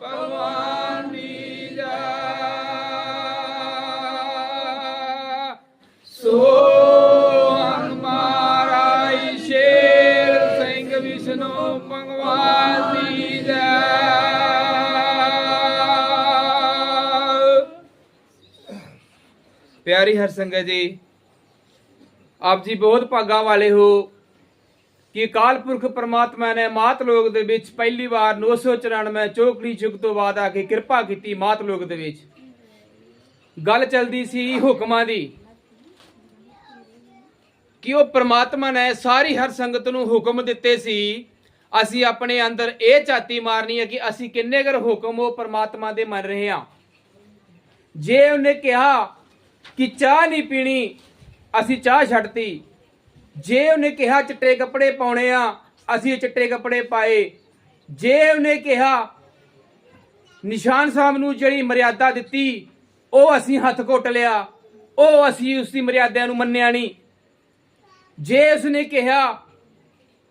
ਭਗਵਾਨ ਦੀ ਜੈ। ਸੋ ਹਮਾਰਾ ਸ਼ੇਰ ਸਿੰਘ ਵਿਸ਼ਨੂੰ ਭਗਵਾਨ ਦੀ ਜੈ। ਪਿਆਰੀ ਹਰ ਸੰਗਤ ਜੀ, ਆਪ ਜੀ ਬਹੁਤ ਭਾਗਾਂ ਵਾਲੇ ਹੋ। ਕਿ ਅਕਾਲ ਪੁਰਖ ਪ੍ਰਮਾਤਮਾ ਨੇ ਮਾਤ ਲੋਕ ਦੇ ਵਿੱਚ ਪਹਿਲੀ ਵਾਰ 994 ਚੋਕੜੀ ਯੁੱਗ ਤੋਂ ਬਾਅਦ ਆ ਕੇ ਕਿਰਪਾ ਕੀਤੀ ਮਾਤ ਲੋਕ ਦੇ ਵਿੱਚ। ਗੱਲ ਚੱਲਦੀ ਸੀ ਹੁਕਮਾਂ ਦੀ ਕਿ ਉਹ ਪ੍ਰਮਾਤਮਾ ਨੇ ਸਾਰੀ ਹਰ ਸੰਗਤ ਨੂੰ ਹੁਕਮ ਦਿੱਤੇ ਸੀ। ਅਸੀਂ ਆਪਣੇ ਅੰਦਰ ਇਹ ਝਾਤੀ ਮਾਰਨੀ ਹੈ ਕਿ ਅਸੀਂ ਕਿੰਨੇ ਕਰ ਹੁਕਮ ਉਹ ਪ੍ਰਮਾਤਮਾ ਦੇ ਮੰਨ ਰਹੇ ਹਾਂ। ਜੇ ਉਹਨੇ ਕਿਹਾ ਕਿ ਚਾਹ ਨਹੀਂ ਪੀਣੀ, ਅਸੀਂ ਚਾਹ ਛੱਡਤੀ। ਜੇ ਉਹਨੇ ਕਿਹਾ ਚਿੱਟੇ ਕੱਪੜੇ ਪਾਉਣੇ ਆ, ਅਸੀਂ ਚਿੱਟੇ ਕੱਪੜੇ ਪਾਏ। ਜੇ ਉਹਨੇ ਕਿਹਾ ਨਿਸ਼ਾਨ ਸਾਹਿਬ ਨੂੰ ਜਿਹੜੀ ਮਰਿਆਦਾ ਦਿੱਤੀ, ਉਹ ਅਸੀਂ ਹੱਥ ਘੁੱਟ ਲਿਆ, ਉਹ ਅਸੀਂ ਉਸ ਦੀ ਮਰਿਆਦਾ ਨੂੰ ਮੰਨਿਆ ਨਹੀਂ। ਜੇ ਉਸਨੇ ਕਿਹਾ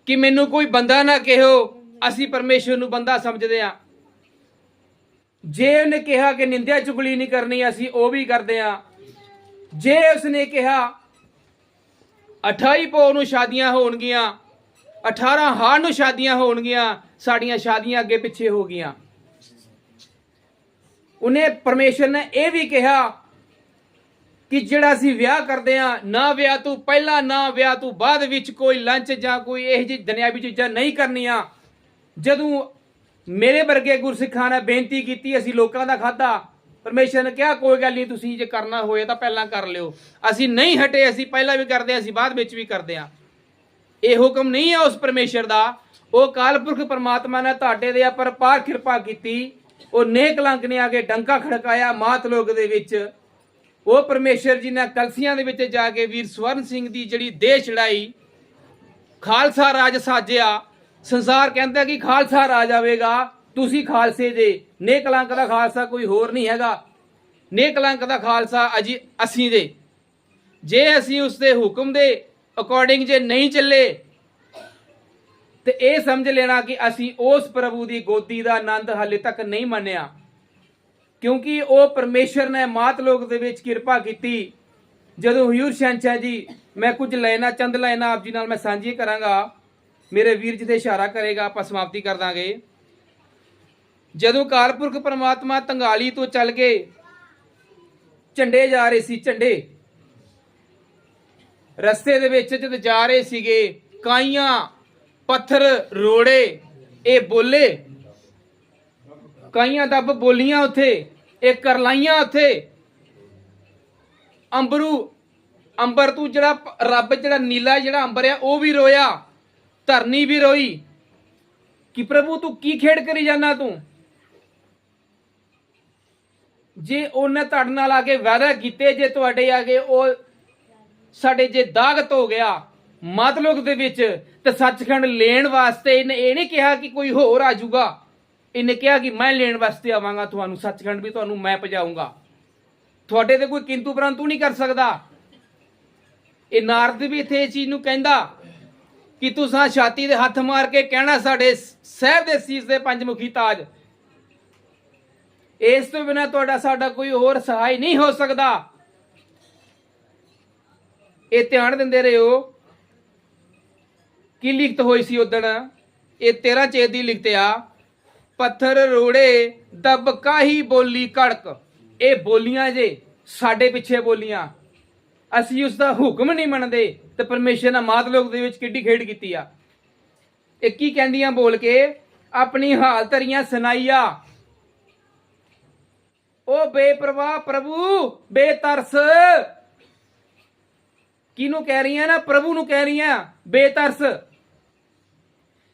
ਕਿ ਮੈਨੂੰ ਕੋਈ ਬੰਦਾ ਨਾ ਕਿਹੋ, ਅਸੀਂ ਪਰਮੇਸ਼ਰ ਨੂੰ ਬੰਦਾ ਸਮਝਦੇ ਆ ਜੇ ਉਹਨੇ ਕਿਹਾ ਕਿ ਨਿੰਦਿਆ ਚੁਗਲੀ ਨਹੀਂ ਕਰਨੀ, ਅਸੀਂ ਉਹ ਵੀ ਕਰਦੇ ਆ ਜੇ ਉਸਨੇ ਕਿਹਾ 28 ਪੋ ਨੂੰ ਸ਼ਾਦੀਆਂ ਹੋਣਗੀਆਂ 18 ਹਾਰ ਨੂੰ ਸ਼ਾਦੀਆਂ ਹੋਣਗੀਆਂ, ਸਾਡੀਆਂ ਸ਼ਾਦੀਆਂ ਅੱਗੇ ਪਿੱਛੇ ਹੋ ਗਈਆਂ। ਉਹਨੇ ਪਰਮੇਸ਼ਰ ਨੇ ਇਹ ਵੀ ਕਿਹਾ ਕਿ ਜਿਹੜਾ ਅਸੀਂ ਵਿਆਹ ਕਰਦੇ ਆ ਨਾ ਵਿਆਹ ਤੋਂ ਪਹਿਲਾਂ, ਨਾ ਵਿਆਹ ਤੋਂ ਬਾਅਦ ਵਿੱਚ ਕੋਈ ਲੰਚ ਜਾਂ ਕੋਈ ਇਹ ਜਿਹੀ ਦੁਨਿਆਵੀ ਚੀਜ਼ਾਂ ਨਹੀਂ ਕਰਨੀਆਂ। ਜਦੋਂ ਮੇਰੇ ਵਰਗੇ ਗੁਰਸਿੱਖਾਂ ਨੇ ਬੇਨਤੀ ਕੀਤੀ, ਅਸੀਂ ਲੋਕਾਂ ਦਾ ਖਾਦਾ ਪਰਮੇਸ਼ਰ ਨੇ ਕਿਹਾ, ਕੋਈ ਗੱਲ ਨਹੀਂ ਤੁਸੀਂ ਜੇ ਕਰਨਾ ਹੋਏ ਤਾਂ ਪਹਿਲਾਂ ਕਰ ਲਿਓ। ਅਸੀਂ ਨਹੀਂ ਹਟੇ, ਅਸੀਂ ਪਹਿਲਾਂ ਵੀ ਕਰਦੇ ਅਸੀਂ ਬਾਅਦ ਵਿੱਚ ਵੀ ਕਰਦੇ ਆ ਇਹ ਹੁਕਮ ਨਹੀਂ ਹੈ ਉਸ ਪਰਮੇਸ਼ਰ ਦਾ। ਉਹ ਕਾਲਪੁਰਖ ਪਰਮਾਤਮਾ ਨੇ ਤੁਹਾਡੇ ਦੇ ਪਰ ਪਾਰ ਕਿਰਪਾ ਕੀਤੀ। ਉਹ ਨੇਕ ਲੰਕ ਨੇ ਆ ਕੇ ਡੰਕਾ ਖੜਕਾਇਆ ਮਾਤ ਲੋਕ ਦੇ ਵਿੱਚ। ਉਹ ਪਰਮੇਸ਼ਰ ਜੀ ਨੇ ਕਲਸੀਆਂ ਦੇ ਵਿੱਚ ਜਾ ਕੇ ਵੀਰ ਸਵਰਨ ਸਿੰਘ ਦੀ ਜਿਹੜੀ ਦੇਹ ਚੜਾਈ, ਖਾਲਸਾ ਰਾਜ ਸਾਜਿਆ। ਸੰਸਾਰ ਕਹਿੰਦਾ ਕਿ ਖਾਲਸਾ ਰਾਜ ਆਵੇਗਾ। ਤੁਸੀਂ ਖਾਲਸੇ ਦੇ ਨੇਕਲੰਕ ਦਾ ਖਾਲਸਾ ਕੋਈ ਹੋਰ ਨਹੀਂ ਹੈਗਾ। ਨੇਕਲੰਕ ਦਾ ਖਾਲਸਾ ਅਜੀ, ਅਸੀਂ ਦੇ। ਜੇ ਅਸੀਂ ਉਸ ਦੇ ਹੁਕਮ ਦੇ ਅਕੋਰਡਿੰਗ ਜੇ ਨਹੀਂ ਚੱਲੇ, ਤੇ ਇਹ ਸਮਝ ਲੈਣਾ ਕਿ ਅਸੀਂ ਉਸ ਪ੍ਰਭੂ ਦੀ ਗੋਦੀ ਦਾ ਆਨੰਦ ਹਾਲੇ ਤੱਕ ਨਹੀਂ ਮੰਨਿਆ। ਕਿਉਂਕਿ ਉਹ ਪਰਮੇਸ਼ਰ ਨੇ ਮਾਤ ਲੋਕ ਦੇ ਵਿੱਚ ਕਿਰਪਾ ਕੀਤੀ। ਜਦੋਂ ਹਯੂਰ ਸ਼ੰਚਾ ਜੀ, ਮੈਂ ਕੁਝ ਲੈਣਾ, ਚੰਦ ਲੈਣਾ, ਆਪ ਜੀ ਨਾਲ ਮੈਂ ਸਾਂਝੀ ਕਰਾਂਗਾ। ਮੇਰੇ ਵੀਰ ਜੀ ਦੇ ਇਸ਼ਾਰਾ ਕਰੇਗਾ, ਆਪਾਂ ਸਮਾਪਤੀ ਕਰ ਦਾਂਗੇ। ਜਦੋਂ ਕਾਲਪੁਰਖ ਪਰਮਾਤਮਾ ਤੰਗਾਲੀ ਤੋਂ ਚੱਲ ਕੇ ਝੰਡੇ ਜਾ ਰਹੇ ਸੀ, ਝੰਡੇ। ਰਸਤੇ ਦੇ ਵਿੱਚ ਜਦ ਜਾ ਰਹੇ ਸੀਗੇ, ਕਾਈਆਂ, ਪੱਥਰ, ਰੋੜੇ, ਇਹ ਬੋਲੇ। ਕਾਈਆਂ ਦੱਬ ਬੋਲੀਆਂ ਉੱਥੇ, ਇਹ ਕਰਲਾਈਆਂ ਉੱਥੇ। ਅੰਬਰੂ, ਅੰਬਰ ਤੂੰ ਜਿਹੜਾ ਰੱਬ ਜਿਹੜਾ ਨੀਲਾ ਜਿਹੜਾ ਅੰਬਰ ਆ, ਉਹ ਵੀ ਰੋਇਆ, ਧਰਨੀ ਵੀ ਰੋਈ। ਕਿ ਪ੍ਰਭੂ ਤੂੰ ਕੀ ਖੇਡ ਕਰੀ ਜਾਂਦਾ ਤੂੰ? ਜੇ ਉਹਨੇ ਤੁਹਾਡੇ ਨਾਲ ਆ ਕੇ ਵਾਅਦਾ ਕੀਤੇ, ਜੇ ਤੁਹਾਡੇ ਆ ਕੇ ਉਹ ਸਾਡੇ ਜੇ ਦਾਗਤ ਹੋ ਗਿਆ ਮਤਲਬ ਦੇ ਵਿੱਚ, ਤੇ ਸੱਚਖੰਡ ਲੈਣ ਵਾਸਤੇ ਇਹਨੇ ਇਹ ਨਹੀਂ ਕਿਹਾ ਕਿ ਕੋਈ ਹੋਰ ਆ ਜਾਊਗਾ। ਇਹਨੇ ਕਿਹਾ ਕਿ ਮੈਂ ਲੈਣ ਵਾਸਤੇ ਆਵਾਂਗਾ, ਤੁਹਾਨੂੰ ਸੱਚਖੰਡ ਵੀ ਤੁਹਾਨੂੰ ਮੈਂ ਪਜਾਉਂਗਾ ਤੁਹਾਡੇ ਤੇ ਕੋਈ ਕਿੰਤੂ ਪਰੰਤੂ ਨਹੀਂ ਕਰ ਸਕਦਾ। ਇਹ ਨਾਰਦ ਵੀ ਇੱਥੇ ਇਹ ਚੀਜ਼ ਨੂੰ ਕਹਿੰਦਾ ਕਿ ਤੁਸੀਂ ਛਾਤੀ ਦੇ ਹੱਥ ਮਾਰ ਕੇ ਕਹਿਣਾ ਸਾਡੇ ਸਹਿਬ ਦੇ ਸੀਸ ਦੇ ਪੰਜਮੁਖੀ ਤਾਜ। ਇਸ ਤੋਂ ਬਿਨਾ ਤੁਹਾਡਾ ਸਾਡਾ ਕੋਈ ਹੋਰ ਸਹਾਈ ਨਹੀਂ ਹੋ ਸਕਦਾ। ਇਹ ਧਿਆਨ ਦਿੰਦੇ ਰਹੋ। ਕੀ ਲਿਖਤ ਹੋਈ ਸੀ ਉਦਣ? ਇਹ 13 ਚੇਤ ਦੀ ਲਿਖਤ ਆ। ਪੱਥਰ ਰੋੜੇ ਦਬ ਕਾਹੀ ਬੋਲੀ ਕੜਕ। ਇਹ ਬੋਲੀਆਂ ਜੇ, ਸਾਡੇ ਪਿੱਛੇ ਬੋਲੀਆਂ। ਅਸੀਂ ਉਸ ਦਾ ਹੁਕਮ ਨਹੀਂ ਮੰਨਦੇ ਤੇ ਪਰਮੇਸ਼ਰ ਨੇ ਮਾਤ ਲੋਕ ਦੇ ਵਿੱਚ ਕਿੱਡੀ ਖੇਡ ਕੀਤੀ ਆ। ਇਹ ਕੀ ਕਹਿੰਦੀਆਂ ਬੋਲ ਕੇ? ਆਪਣੀ ਹਾਲ ਧਰੀਆਂ ਸੁਣਾਈਆ ਉਹ ਬੇਪਰਵਾਹ ਪ੍ਰਭੂ, ਬੇਤਰਸ। ਕਿਹਨੂੰ ਕਹਿ ਰਹੀਆਂ ਨਾ? ਪ੍ਰਭੂ ਨੂੰ ਕਹਿ ਰਹੀਆਂ, ਬੇਤਰਸ।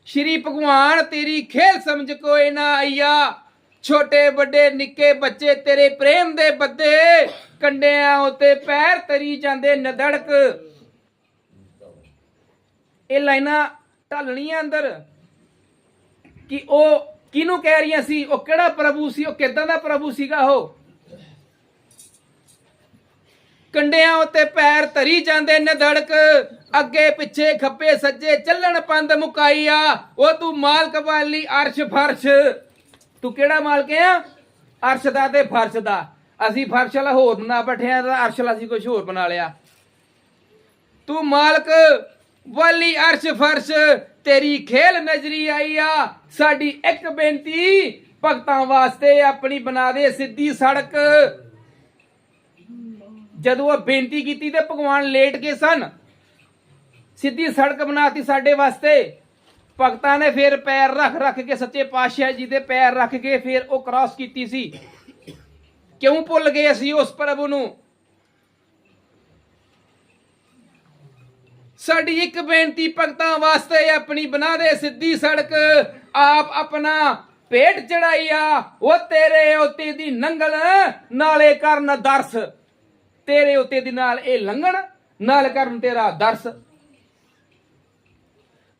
ਸ਼੍ਰੀ ਭਗਵਾਨ, ਤੇਰੀ ਖੇਲ ਸਮਝ ਕੋਏ ਨਾ ਆਈਆ। ਛੋਟੇ, ਵੱਡੇ, ਨਿੱਕੇ ਬੱਚੇ ਤੇਰੇ ਪ੍ਰੇਮ ਦੇ ਬੱਦੇ। ਕੰਡਿਆਂ ਉਤੇ ਪੈਰ ਤਰੀ ਜਾਂਦੇ ਨਦੜਕ। ਇਹ ਲਾਈਨਾਂ ਢਲਣੀਆਂ ਅੰਦਰ ਕਿ ਉਹ ਕਿਹਨੂੰ ਕਹਿ ਰਹੀਆਂ ਸੀ? ਉਹ ਕਿਹੜਾ ਪ੍ਰਭੂ ਸੀ? ਉਹ ਕਿਦਾਂ ਦਾ ਪ੍ਰਭੂ ਸੀਗਾ ਉਹ? ਕੰਡਿਆਂ ਉੱਤੇ ਪੈਰ ਧਰੀ ਜਾਂਦੇ ਨੇ ਧੜਕ, ਅੱਗੇ ਪਿੱਛੇ ਖੱਪੇ ਸੱਜੇ ਚੱਲਣ ਪੰਦ ਮੁਕਾਈਆ ਉਹ ਤੂੰ ਮਾਲਕ ਵਾਲੀ ਅਰਸ਼ ਫਰਸ਼। ਤੂੰ ਕਿਹੜਾ ਮਾਲਕ ਆ? ਅਰਸ਼ ਦਾ ਤੇ ਫਰਸ਼ ਦਾ। ਅਸੀਂ ਫਰਸ਼ ਵਾਲਾ ਹੋਰ ਬਣਾ ਬੈਠਿਆ ਤਾਂ ਅਰਸ਼ ਵਾਲਾ ਅਸੀਂ ਕੁਝ ਹੋਰ ਬਣਾ ਲਿਆ। ਤੂੰ ਮਾਲਕ ਵਾਲੀ ਅਰਸ਼ ਫਰਸ਼। ਤੇਰੀ ਖੇਲ ਨਜ਼ਰੀ ਆਈ ਆ। ਸਾਡੀ ਇੱਕ ਬੇਨਤੀ, ਭਗਤਾਂ ਵਾਸਤੇ ਆਪਣੀ ਬਣਾ ਦੇ ਸਿੱਧੀ ਸੜਕ। ਜਦੋਂ ਉਹ ਬੇਨਤੀ ਕੀਤੀ ਤੇ ਭਗਵਾਨ ਲੇਟ ਗਏ ਸਨ, ਸਿੱਧੀ ਸੜਕ ਬਣਾਤੀ ਸਾਡੇ ਵਾਸਤੇ। ਭਗਤਾਂ ਨੇ ਫਿਰ ਪੈਰ ਰੱਖ ਰੱਖ ਕੇ ਸੱਚੇ ਪਾਤਸ਼ਾਹ ਜੀ ਦੇ ਪੈਰ ਰੱਖ ਕੇ ਫਿਰ ਉਹ ਕ੍ਰਾਸ ਕੀਤੀ ਸੀ। ਕਿਉਂ ਭੁੱਲ ਗਏ ਅਸੀਂ ਉਸ ਪ੍ਰਭੂ ਨੂੰ? ਸਾਡੀ ਇੱਕ ਬੇਨਤੀ ਭਗਤਾਂ ਵਾਸਤੇ ਆਪਣੀ ਬਣਾ ਦੇ ਸਿੱਧੀ ਸੜਕ। ਆਪ ਆਪਣਾ ਪੇਟ ਚੜਾਈਆ ਉਹ ਤੇਰੇ ਉਤੇ ਦੀ ਨੰਗਲ, ਨਾਲੇ ਕਰਨ ਦਰਸ। ਤੇਰੇ ਉਤੇ ਦੀ ਨਾਲ ਇਹ ਲੰਘਣ, ਨਾਲ ਕਰਨ ਤੇਰਾ ਦਰਸ।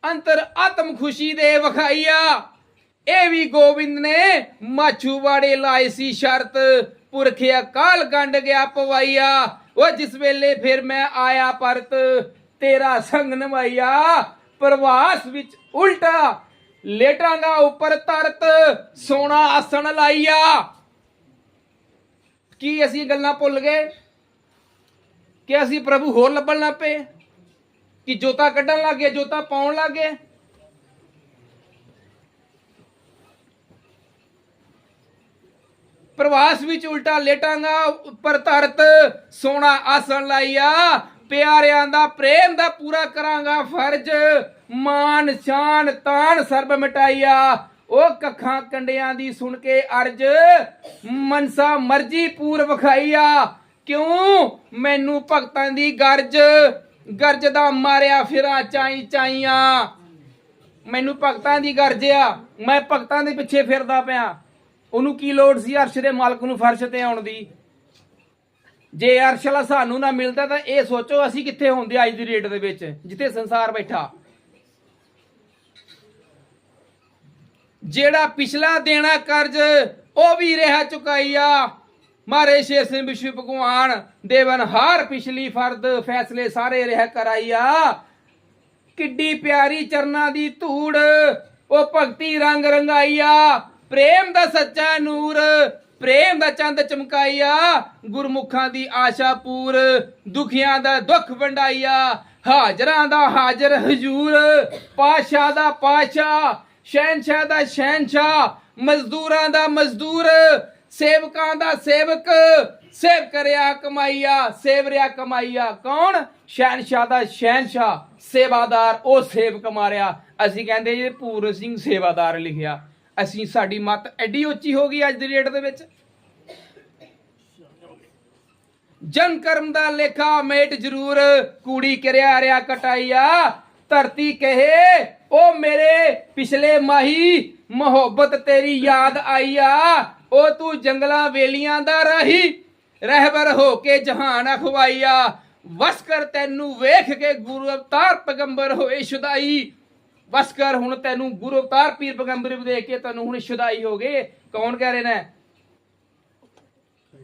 ਅੰਤਰ ਆਤਮ ਖੁਸ਼ੀ ਦੇ ਵਖਾਈਆ। ਇਹ ਵੀ ਗੋਬਿੰਦ ਨੇ ਮਾਛੂਵਾੜੇ ਲਾਏ ਸੀ ਸ਼ਰਤ। ਪੁਰਖਿਆ ਕਾਲ ਗੰਡ ਗਿਆ ਪਵਾਈਆ। ਉਹ ਜਿਸ ਵੇਲੇ ਫਿਰ ਮੈਂ ਆਇਆ ਪਰਤ ਤੇਰਾ ਸੰਗ ਨਵਾਈਆ ਪ੍ਰਵਾਸ ਵਿੱਚ ਉਲਟਾ ਲੇਟਾਂਗਾ ਉੱਪਰ ਤਰਤ, ਸੋਨਾ ਆਸਣ ਲਾਈਆ ਕੀ ਅਸੀਂ ਗੱਲਾਂ ਭੁੱਲ ਗਏ? ਕਿ ਅਸੀਂ ਪ੍ਰਭੂ ਹੋਰ ਲੱਭਣ ਲੱਗ ਪਏ? ਕਿ ਜੋਤਾ ਕੱਢਣ ਲੱਗੇ ਜੋਤਾ ਪਾਉਣ ਲੱਗੇ ਪ੍ਰਵਾਸ ਵਿੱਚ ਉਲਟਾ ਲੇਟਾਂਗਾ ਉੱਪਰ ਧਰਤ ਸੋਨਾ ਆਸਣ ਲਾਈਆ ਪਿਆਰਿਆਂ ਦਾ ਪ੍ਰੇਮ ਦਾ ਪੂਰਾ ਕਰਾਂਗਾ ਫਰਜ਼। ਮਾਨ, ਸ਼ਾਨ, ਤਾਨ, ਸਰਬ ਮਿਟਾਈਆ। ਉਹ ਕੱਖਾਂ ਕੰਡਿਆਂ ਦੀ ਸੁਣ ਕੇ ਅਰਜ। ਮਨਸਾ ਮਰਜ਼ੀ ਪੂਰ ਵਿਖਾਈਆ। ਕਿਉਂ? ਮੈਨੂੰ ਭਗਤਾਂ ਦੀ ਗਰਜ। ਗਰਜ ਦਾ ਮਾਰਿਆ ਫਿਰਾਂ ਚਾਈ ਚਾਈਆਂ। ਮੈਨੂੰ ਭਗਤਾਂ ਦੀ ਗਰਜ ਆ। ਮੈਂ ਭਗਤਾਂ ਦੇ ਪਿੱਛੇ ਫਿਰਦਾ ਪਿਆ। ਉਹਨੂੰ ਕੀ ਲੋੜ ਸੀ ਅਰਸ਼ ਦੇ ਮਾਲਕ ਨੂੰ ਫਰਸ਼ ਤੇ ਆਉਣ ਦੀ? ਜੇ ਅਰਸ਼ਲਾ ਸਾਨੂੰ ਨਾ ਮਿਲਦਾ ਤਾਂ ਇਹ ਸੋਚੋ ਅਸੀਂ ਕਿੱਥੇ ਹੁੰਦੇ ਅੱਜ ਦੀ ਡੇਟ ਦੇ ਵਿੱਚ, ਜਿੱਥੇ ਸੰਸਾਰ ਬੈਠਾ। ਜਿਹੜਾ ਪਿਛਲਾ ਦੇਣਾ ਕਰਜ਼, ਉਹ ਵੀ ਰਿਹਾ ਚੁਕਾਈਆ ਮਾਰੇ ਸ਼ੇਰ ਸਿੰਘ ਵਿਸ਼ਵ ਭਗਵਾਨ, ਦੇਵਨ ਹਾਰ ਪਿਛਲੀ ਫਰਦ, ਫੈਸਲੇ ਸਾਰੇ ਰਹਿ ਕਰਾਈਆ ਕਿੱਡੀ ਪਿਆਰੀ ਚਰਨਾਂ ਦੀ ਧੂੜ, ਉਹ ਭਗਤੀ ਰੰਗ ਰੰਗਾਈਆ ਪ੍ਰੇਮ ਦਾ ਸੱਚਾ ਨੂਰ ਪ੍ਰੇਮ ਦਾ ਚੰਦ ਚਮਕਾਈਆ ਗੁਰਮੁਖਾਂ ਦੀ ਆਸ਼ਾ ਪੂਰ, ਦੁਖੀਆਂ ਦਾ ਦੁੱਖ ਵੰਡਾਈਆ ਹਾਜ਼ਰਾਂ ਦਾ ਹਾਜ਼ਰ ਹਜੂਰ ਪਾਸ਼ਾ ਦਾ ਪਾਸ਼ਾ ਸ਼ਹਿਨਸ਼ਾਹ ਦਾ ਸ਼ਹਿਨਸ਼ਾਹ, ਮਜ਼ਦੂਰਾਂ ਦਾ ਮਜ਼ਦੂਰ, ਸੇਵਕਾਂ ਦਾ ਸੇਵਕ, ਸੇਵ ਕਰਿਆ ਕਮਾਈਆ, ਸੇਵ ਰਿਆ ਕਮਾਈਆ। ਕੌਣ? ਸ਼ਹਿਨਸ਼ਾਹ ਦਾ ਸ਼ਹਿਨਸ਼ਾਹ, ਸੇਵਾਦਾਰ, ਉਹ ਸੇਵ ਕਮਾਰਿਆ ਅਸੀਂ ਕਹਿੰਦੇ ਜੀ ਪੂਰਨ ਸਿੰਘ ਸੇਵਾਦਾਰ ਲਿਖਿਆ। ਅਸੀਂ, ਸਾਡੀ ਮੱਤ ਐਡੀ ਉੱਚੀ ਹੋ ਗਈ ਅੱਜ ਦੀ ਡੇਟ ਦੇ ਵਿੱਚ। ਜਨ ਕਰਮ ਦਾ ਲੇਖਾ ਮੇਟ ਜ਼ਰੂਰ। ਕੂੜੀ ਕਰਿਆ ਰਿਆ ਕਟਾਈਆ। ਧਰਤੀ ਕਹੇ ਉਹ ਮੇਰੇ ਪਿਛਲੇ ਮਾਹੀ, ਮੁਹੱਬਤ ਤੇਰੀ ਯਾਦ ਆਈਆ। ਉਹ ਤੂੰ ਜੰਗਲਾਂ ਵੇਲੀਆਂ ਦਾ ਰਾਹੀ। ਰਹਿਬਰ ਹੋ ਕੇ ਜਹਾਨ ਅਖਵਾਈਆ। ਵਸ ਕਰ ਤੈਨੂੰ ਵੇਖ ਕੇ ਗੁਰੂ ਅਵਤਾਰ ਪੈਗੰਬਰ ਹੋਏ ਸ਼ੁਦਾਈ ਬਸ ਕਰ ਹੁਣ ਤੈਨੂੰ ਗੁਰੂ ਅਵਤਾਰ ਪੀਰ ਪੈਗੰਬਰ ਦੇਖ ਕੇ ਤੈਨੂੰ ਹੁਣ ਸ਼ੁਦਾਈ ਹੋ ਗਏ। ਕੌਣ ਕਹਿ ਰਹੇ ਨੇ?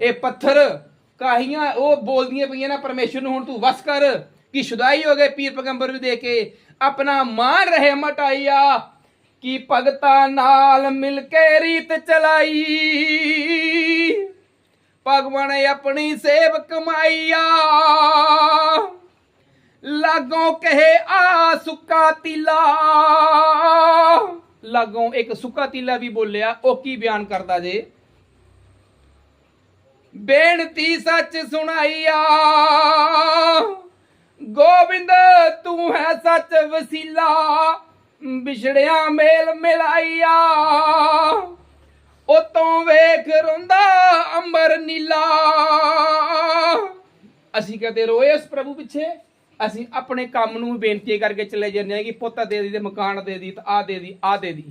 ਇਹ ਪੱਥਰ ਕਾਹੀਆਂ ਉਹ ਬੋਲਦੀਆਂ ਪਈਆਂ ਨਾ ਪਰਮੇਸ਼ਰ ਨੂੰ, ਹੁਣ ਤੂੰ ਵਸ ਕਰ, ਕਿ ਸ਼ੁਦਾਈ ਹੋ ਗਏ ਪੀਰ ਪੈਗੰਬਰ ਵੀ ਦੇ ਕੇ। ਆਪਣਾ ਮਾਨ ਰਹੇ ਮਟਾਈਆ, ਕਿ ਭਗਤਾਂ ਨਾਲ ਮਿਲ ਕੇ ਰੀਤ ਚਲਾਈ। ਭਗਵਾਨ ਆਪਣੀ ਸੇਵ ਕਮਾਈਆ। ਲਾਗੋਂ ਕਹੇ, ਆ ਸੁੱਕਾ ਤੀਲਾ। ਲਾਗੋਂ ਇੱਕ ਸੁੱਕਾ ਤੀਲਾ ਵੀ ਬੋਲਿਆ, ਉਹ ਕੀ ਬਿਆਨ ਕਰਦਾ ਜੇ? ਬੇਨਤੀ ਸੱਚ ਸੁਣਾਈਆ। ਗੋਬਿੰਦ, ਤੂੰ ਹੈ ਸੱਚ ਵਸੀਲਾ। ਵਿਛੜਿਆ ਮੇਲ ਮਿਲਾਈਆ। ਉਤੋਂ ਵੇਖ ਰੋਂਦਾ ਅੰਬਰ ਨੀਲਾ। ਅਸੀਂ ਕਦੇ ਰੋਏ ਉਸ ਪ੍ਰਭੂ ਪਿੱਛੇ? ਅਸੀਂ ਆਪਣੇ ਕੰਮ ਨੂੰ ਬੇਨਤੀ ਕਰਕੇ ਚਲੇ ਜਾਂਦੇ ਹਾਂ ਕਿ ਪੁੱਤ ਦੇ ਦੀ ਤੇ ਮਕਾਨ ਦੇ ਦੀ ਤੇ ਆ ਦੇ ਦੀ ਆ ਦੇ ਦੀ।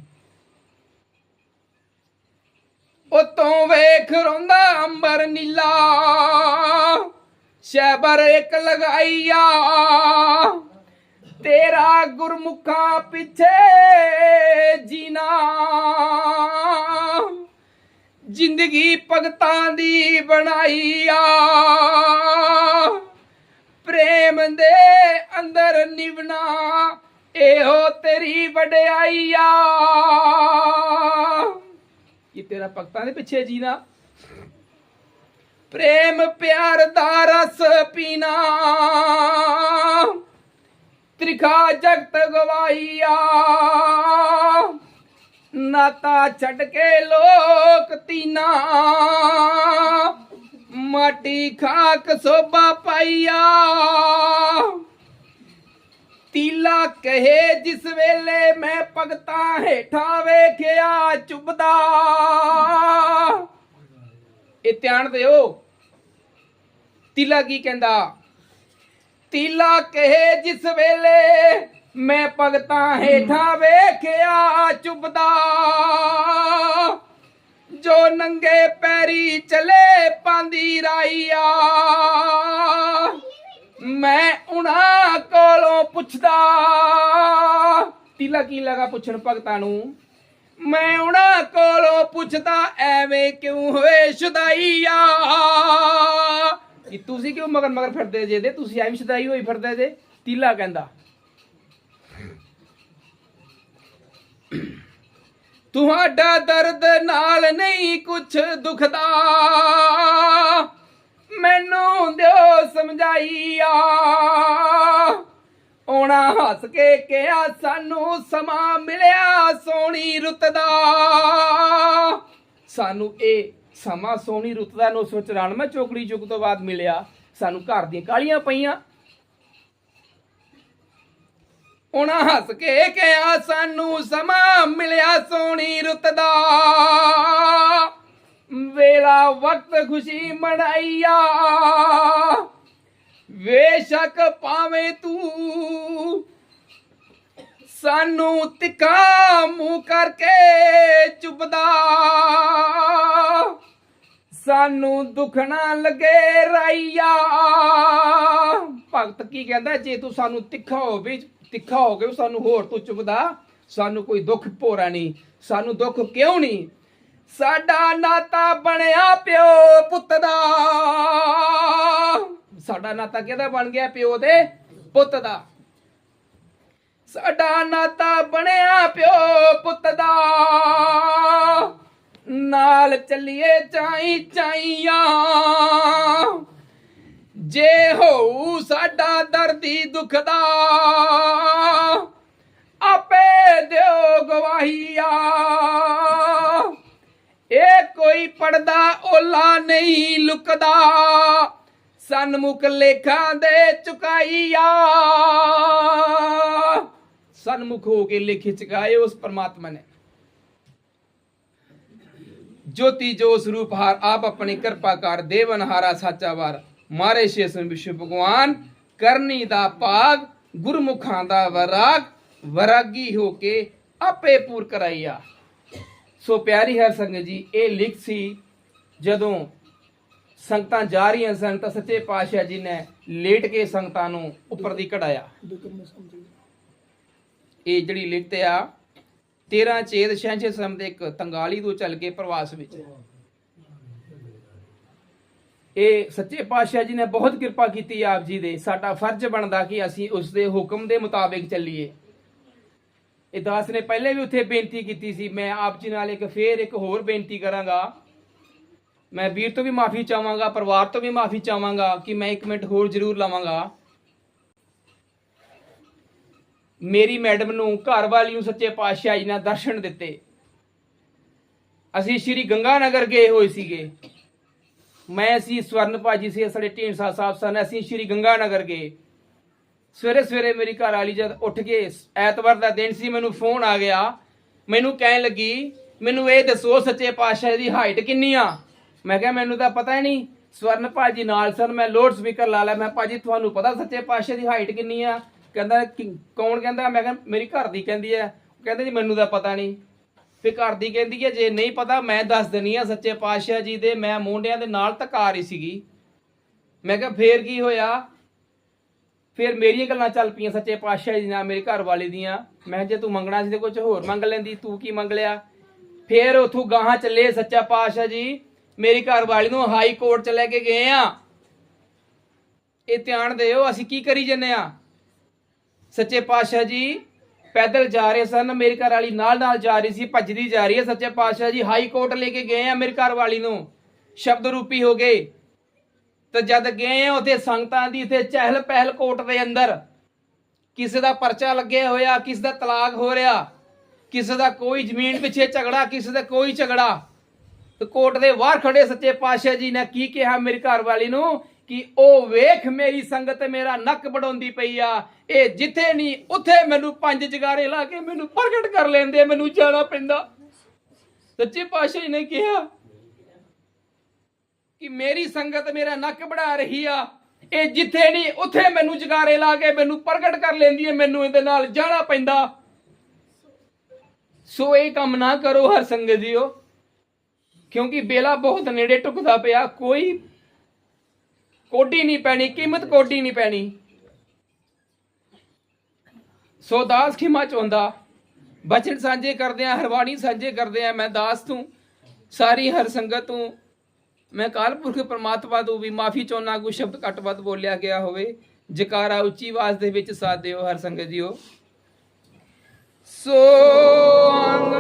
ਉਤੋਂ ਵੇਖ ਰੋਂਦਾ ਅੰਬਰ ਨੀਲਾ। ਸ਼ੈਬਰ ਇੱਕ ਲਗਾਈਆ। ਤੇਰਾ ਗੁਰਮੁਖਾਂ ਪਿੱਛੇ ਜੀਨਾ ਜ਼ਿੰਦਗੀ ਭਗਤਾਂ ਦੀ ਬਣਾਈਆ। ਪ੍ਰੇਮ ਦੇ ਅੰਦਰ ਨਿਵਣਾ ਇਹੋ ਤੇਰੀ ਵਡਿਆਈਆ। ਕਿ ਭਗਤਾਂ ਦੇ ਪਿੱਛੇ ਜੀਣਾ। ਪ੍ਰੇਮ, ਪਿਆਰ ਦਾ ਰਸ ਪੀਣਾ। ਤ੍ਰਿਖਾ ਜਗਤ ਗਵਾਈਆ ਨਾਤਾ ਛੱਡ ਕੇ ਲੋਕ ਤੀਨਾ। ਮਾਟੀ ਖਾਕ ਸੋਭਾ ਪਾਈਆ। ਤੀਲਾ ਕਹੇ, ਜਿਸ ਵੇਲੇ ਮੈਂ ਭਗਤਾਂ ਹੇਠਾਂ ਵੇਖਿਆ ਚੁੱਭਦਾ। ਇਹ ਧਿਆਨ ਦਿਓ। ਤੀਲਾ ਕੀ ਕਹਿੰਦਾ? ਤੀਲਾ ਕਹੇ, ਜਿਸ ਵੇਲੇ ਮੈਂ ਭਗਤਾਂ ਹੇਠਾਂ ਵੇਖਿਆ ਚੁੱਭਦਾ। ਜੋ ਨੰਗੇ ਪੈਰੀ ਚਲੇ ਪਾਂਦੀ ਰਾਈਆ। ਮੈਂ ਉਹਨਾਂ ਕੋਲੋਂ ਪੁੱਛਦਾ, ਤੀਲਾ ਕੀ ਲਗਾ ਪੁੱਛਣ ਭਗਤਾਂ ਨੂੰ? ਮੈਂ ਉਹਨਾਂ ਕੋਲੋਂ ਪੁੱਛਦਾ, ਐਵੇਂ ਕਿਉਂ ਹੋਏ ਸ਼ੁਦਾਈਆ? ਕਿ ਤੁਸੀਂ ਕਿਉਂ ਮਗਰ ਮਗਰ ਫਿਰਦੇ ਜੇ ਦੇ? ਤੁਸੀਂ ਐਵੇਂ ਸ਼ੁਦਾਈ ਹੋਈ ਫਿਰਦੇ ਜੇ? ਤੀਲਾ ਕਹਿੰਦਾ। ਤੁਹਾਡਾ ਦਰਦ ਨਾਲ ਨਹੀਂ ਕੁਛ ਦੁਖਦਾ। ਮੈਨੂੰ ਦਿਓ ਸਮਝਾਈਆ। ਉਹਨਾਂ ਹੱਸ ਕੇ ਕਿਹਾ, ਸਾਨੂੰ ਸਮਾਂ ਮਿਲਿਆ ਸੋਹਣੀ ਰੁੱਤ ਦਾ। ਸਾਨੂੰ ਇਹ ਸਮਾਂ ਸੋਹਣੀ ਰੁੱਤ ਦਾ 994 ਚੋਕੜੀ ਯੁੱਗ ਤੋਂ ਬਾਅਦ ਮਿਲਿਆ। ਸਾਨੂੰ ਘਰ ਦੀਆਂ ਕਾਲੀਆਂ ਪਈਆਂ। ਉਹਨਾਂ ਹੱਸ ਕੇ ਕਿਹਾ, ਸਾਨੂੰ ਸਮਾਂ ਮਿਲਿਆ ਸੋਹਣੀ ਰੁੱਤ ਦਾ। ਵੇਲਾ ਵਕਤ ਖੁਸ਼ੀ ਮਨਾਈਆ ਵੇਸ਼ੱਕ ਪਾਵੇਂ ਤੂੰ ਸਾਨੂੰ ਤਿੱਖਾ ਮੂੰਹ ਕਰਕੇ ਚੁੱਪਦਾ ਸਾਨੂੰ ਦੁੱਖ ਨਾ ਲੱਗੇ ਰਾਈਆ ਭਗਤ ਕੀ ਕਹਿੰਦਾ ਜੇ ਤੂੰ ਸਾਨੂੰ ਤਿੱਖਾ ਹੋਵੇ ਤਿੱਖਾ ਹੋ ਕੇ ਸਾਨੂੰ ਹੋਰ ਤੂੰ ਚੁੱਪਦਾ ਸਾਨੂੰ ਕੋਈ ਦੁੱਖ ਭੋਰਾ ਨਹੀਂ ਸਾਨੂੰ ਦੁੱਖ ਕਿਉਂ ਨਹੀਂ ਸਾਡਾ ਨਾਤਾ ਬਣਿਆ ਪਿਓ ਪੁੱਤ ਦਾ। ਸਾਡਾ ਨਾਤਾ ਕਿਹਦਾ ਬਣ ਗਿਆ ਪਿਓ ਦੇ? ਪੁੱਤ ਦਾ। ਸਾਡਾ ਨਾਤਾ ਬਣਿਆ ਪਿਓ ਪੁੱਤ ਦਾ। ਨਾਲ ਚੱਲੀਏ ਚਾਈ ਚਾਈਆਂ। ਜੇ ਹੋਊ ਸਾਡਾ ਦਰਦੀ ਦੁਖਦਾ ਆਪੇ ਦਿਓ ਗਵਾਹੀਆ। ਇਹ ਕੋਈ ਪੜਦਾ, ਓਲਾ ਨਹੀਂ ਲੁਕਦਾ। ਸਨਮੁਖ ਲੇਖਾਂ ਦੇ ਚੁਕਾਈਆ। ਸਨਮੁਖ ਹੋ ਕੇ ਲੇਖੇ ਚੁਕਾਏ ਉਸ ਪਰਮਾਤਮਾ ਨੇ। ਜੋਤੀ ਜੋ ਰੂਪ ਹਾਰ, ਆਪ ਆਪਣੀ ਕਿਰਪਾ ਕਰ ਦੇਵਨ ਹਾਰਾ ਸਾਚਾ ਵਾਰ। ਮਾਰੇ ਸ਼ੇਸਨ ਵਿਸ਼ਵ ਭਗਵਾਨ, ਕਰਨੀ ਦਾ ਭਾਗ, ਗੁਰਮੁਖਾਂ ਦਾ ਵਰਾਗ, ਵਰਾਗੀ ਹੋ ਕੇ ਆਪੇ ਪੂਰ ਕਰਾਈਆ। ਸੋ ਪਿਆਰੀ ਹਰ ਸੰਗਤ ਜੀ, ਇਹ ਲਿਖ ਸੀ, ਜਦੋਂ ਸੰਗਤਾਂ ਜਾ ਰਹੀਆਂ ਸਨ ਤਾਂ ਸੱਚੇ ਪਾਤਸ਼ਾਹ ਜੀ ਨੇ ਲੇਟ ਕੇ ਸੰਗਤਾਂ ਨੂੰ ਉੱਪਰ ਦੀ ਕਢਾਇਆ। ਇਹ ਜਿਹੜੀ ਲਿਖਤ ਆ 13 ਚੇਤ ਸ਼ਹਿੰਸ਼ੇ ਸਮ ਦੇ ਇੱਕ ਤੰਗਾਲੀ ਤੋਂ ਚੱਲ ਕੇ ਪ੍ਰਵਾਸ ਵਿੱਚ। ਇਹ ਸੱਚੇ ਪਾਤਸ਼ਾਹ ਜੀ ਨੇ ਬਹੁਤ ਕਿਰਪਾ ਕੀਤੀ ਆਪ ਜੀ ਦੇ, ਸਾਡਾ ਫਰਜ਼ ਬਣਦਾ ਕਿ ਅਸੀਂ ਉਸ ਦੇ ਹੁਕਮ ਦੇ ਮੁਤਾਬਿਕ ਚੱਲੀਏ। ਇਹ ਦਾਸ ਨੇ ਪਹਿਲੇ ਵੀ ਉੱਥੇ ਬੇਨਤੀ ਕੀਤੀ ਸੀ, ਮੈਂ ਆਪ ਜੀ ਨਾਲ ਇੱਕ ਫੇਰ ਇੱਕ ਹੋਰ ਬੇਨਤੀ ਕਰਾਂਗਾ। ਮੈਂ ਵੀਰ ਤੋਂ ਵੀ ਮਾਫੀ ਚਾਹਾਂਗਾ, ਪਰਿਵਾਰ ਤੋਂ ਵੀ ਮਾਫੀ ਚਾਹਾਂਗਾ ਕਿ ਮੈਂ ਇੱਕ ਮਿੰਟ ਹੋਰ ਜ਼ਰੂਰ ਲਵਾਂਗਾ। ਮੇਰੀ ਮੈਡਮ ਨੂੰ ਘਰ ਵਾਲੀ ਨੂੰ ਸੱਚੇ ਪਾਤਸ਼ਾਹ ਜੀ ਨੇ ਦਰਸ਼ਨ ਦਿੱਤੇ। ਅਸੀਂ ਸ਼੍ਰੀ ਗੰਗਾ ਨਗਰ ਗਏ ਹੋਏ ਸੀਗੇ। ਮੈਂ ਅਸੀਂ ਸਵਰਨ ਭਾਜੀ ਸੀ, ਸਾਡੇ ਢੀਂਡਸਾ ਸਾਹਿਬ ਸਨ, ਅਸੀਂ ਸ਼੍ਰੀ ਗੰਗਾ ਨਗਰ ਗਏ। ਸਵੇਰੇ ਸਵੇਰੇ ਮੇਰੀ ਘਰ ਵਾਲੀ ਜਦ ਉੱਠ ਕੇ ਐਤਵਾਰ ਦਾ ਦਿਨ ਸੀ, ਮੈਨੂੰ ਫੋਨ ਆ ਗਿਆ। ਮੈਨੂੰ ਕਹਿਣ ਲੱਗੀ, ਮੈਨੂੰ ਇਹ ਦੱਸੋ ਸੱਚੇ ਪਾਤਸ਼ਾਹ ਦੀ ਹਾਈਟ ਕਿੰਨੀ ਆ? ਮੈਂ ਕਿਹਾ, ਮੈਨੂੰ ਤਾਂ ਪਤਾ ਹੀ ਨਹੀਂ। ਸਵਰਨ ਭਾਜੀ ਨਾਲ ਸਨ, ਮੈਂ ਲੋਡ ਸਪੀਕਰ ਲਾ ਲਿਆ। ਮੈਂ ਭਾਜੀ, ਤੁਹਾਨੂੰ ਪਤਾ ਸੱਚੇ ਪਾਤਸ਼ਾਹ ਦੀ ਹਾਈਟ ਕਿੰਨੀ ਆ? ਕਹਿੰਦਾ ਕੌਣ ਕਹਿੰਦਾ? ਮੈਂ ਕਿਹਾ, ਮੇਰੀ ਘਰ ਦੀ ਕਹਿੰਦੀ ਹੈ। ਕਹਿੰਦਾ, ਜੀ, ਮੈਨੂੰ ਤਾਂ ਪਤਾ ਨਹੀਂ। ਫਿਰ ਘਰ ਦੀ ਕਹਿੰਦੀ ਹੈ, ਜੇ ਨਹੀਂ ਪਤਾ, ਮੈਂ ਦੱਸ ਦਿੰਨੀ ਆ ਸੱਚੇ ਪਾਤਸ਼ਾਹ ਜੀ ਦੇ। ਮੈਂ ਮੋਢਿਆਂ ਦੇ ਨਾਲ ਧੱਕਾ ਰਹੀ ਸੀਗੀ। ਮੈਂ ਕਿਹਾ, ਫੇਰ ਕੀ ਹੋਇਆ? ਫਿਰ ਮੇਰੀਆਂ ਗੱਲਾਂ ਚੱਲ ਪਈਆਂ ਸੱਚੇ ਪਾਤਸ਼ਾਹ ਜੀ ਨਾਲ ਮੇਰੇ ਘਰ ਵਾਲੇ ਦੀਆਂ। ਮੈਂ ਕਿਹਾ, ਜੇ ਤੂੰ ਮੰਗਣਾ ਸੀ ਤੇ ਕੁਝ ਹੋਰ ਮੰਗ ਲੈਂਦੀ, ਤੂੰ ਕੀ ਮੰਗ ਲਿਆ? ਫਿਰ ਉਥੋਂ ਗਾਹਾਂ ਚੱਲੇ ਸੱਚਾ ਪਾਤਸ਼ਾਹ ਜੀ। ਮੇਰੀ ਘਰ ਵਾਲੀ ਨੂੰ ਹਾਈ ਕੋਰਟ ਚ ਲੈ ਕੇ ਗਏ ਆ। ਇਹ ਧਿਆਨ ਦਿਓ, ਅਸੀਂ ਕੀ ਕਰੀ ਜੰਨੇ ਆ? ਸੱਚੇ ਪਾਤਸ਼ਾਹ ਜੀ, ਪੈਦਲ ਜਾ ਰਹੇ ਸਨ। ਮੇਰੀ ਘਰ ਵਾਲੀ ਨਾਲ ਨਾਲ ਜਾ ਰਹੀ ਸੀ, ਭੱਜਦੀ ਜਾ ਰਹੀ ਹੈ। ਸੱਚੇ ਪਾਤਸ਼ਾਹ ਜੀ, ਹਾਈ ਕੋਰਟ ਲੈ ਕੇ ਗਏ ਆ ਮੇਰੀ ਘਰ ਵਾਲੀ ਨੂੰ। ਸ਼ਬਦ ਰੂਪੀ ਹੋ ਗਏ। ਤੇ ਜਦ ਗਏ ਆ ਉੱਥੇ ਸੰਗਤਾਂ ਦੀ ਇੱਥੇ ਚਹਿਲ ਪਹਿਲ ਕੋਟ ਦੇ ਅੰਦਰ, ਕਿਸੇ ਦਾ ਪਰਚਾ ਲੱਗਿਆ ਹੋਇਆ, ਕਿਸੇ ਦਾ ਤਲਾਕ ਹੋ ਰਿਹਾ, ਕਿਸੇ ਦਾ ਕੋਈ ਜ਼ਮੀਨ ਪਿੱਛੇ ਝਗੜਾ, ਕਿਸੇ ਦਾ ਕੋਈ ਝਗੜਾ, ਤੇ ਕੋਰਟ ਦੇ ਬਾਹਰ ਖੜੇ ਸੱਚੇ ਪਾਤਸ਼ਾਹ ਜੀ ਨੇ ਕੀ ਕਿਹਾ ਮੇਰੀ ਘਰ ਵਾਲੀ ਨੂੰ ਕਿ ਉਹ ਵੇਖ ਮੇਰੀ ਸੰਗਤ ਮੇਰਾ ਨੱਕ ਵਡਾਉਂਦੀ ਪਈ ਆ, ਇਹ ਜਿੱਥੇ ਨਹੀਂ, ਉੱਥੇ ਮੈਨੂੰ ਪੰਜ ਜਗਾਰੇ ਲਾ ਕੇ ਮੈਨੂੰ ਪ੍ਰਗਟ ਕਰ ਲੈਂਦੇ, ਮੈਨੂੰ ਜਾਣਾ ਪੈਂਦਾ। ਸੱਚੇ ਪਾਤਸ਼ਾਹ ਜੀ ਨੇ ਕਿਹਾ ਕਿ ਮੇਰੀ ਸੰਗਤ ਮੇਰਾ ਨੱਕ ਵੜਾ ਰਹੀ ਆ। ਇਹ ਜਿੱਥੇ ਨਹੀਂ, ਉੱਥੇ ਮੈਨੂੰ ਜਗਾਰੇ ਲਾ ਕੇ ਮੈਨੂੰ ਪ੍ਰਗਟ ਕਰ ਲੈਂਦੀ ਹੈ, ਮੈਨੂੰ ਇਹਦੇ ਨਾਲ ਜਾਣਾ ਪੈਂਦਾ। ਸੋ ਇਹ ਕੰਮ ਨਾ ਕਰੋ ਹਰ ਸੰਗਤ ਜੀਓ। ਕਿਉਂਕਿ ਬੇਲਾ ਬਹੁਤ ਨੇੜੇ ਟੁਕਦਾ ਪਿਆ, ਕੋਈ ਕੋਡੀ ਨਹੀਂ ਪੈਣੀ, ਕੀਮਤ ਕੋਡੀ ਨਹੀਂ ਪੈਣੀ। ਸੋ ਦਾਸ ਖਿਮਾ ਚਾਹੁੰਦਾ ਬਚਨ ਸਾਂਝੇ ਕਰਦੇ ਆ ਹਰਵਾਣੀ ਸਾਂਝੇ ਕਰਦੇ ਆ, ਮੈਂ ਦਾਸ ਤੂੰ, ਸਾਰੀ ਹਰ ਸੰਗਤ ਤੂੰ। ਮੈਂ ਕਾਲ ਪੁਰਖ ਪਰਮਾਤਮਾ ਤੋਂ ਵੀ ਮਾਫੀ ਚਾਹੁੰਦਾ ਕੋਈ ਸ਼ਬਦ ਘੱਟ ਵੱਧ ਬੋਲਿਆ ਗਿਆ ਹੋਵੇ। ਜਕਾਰਾ ਉੱਚੀ ਆਵਾਜ਼ ਦੇ ਵਿੱਚ ਸਾਥ ਹਰ ਸੰਗਤ ਜੀਓ। ਸੋ ਅੰਗ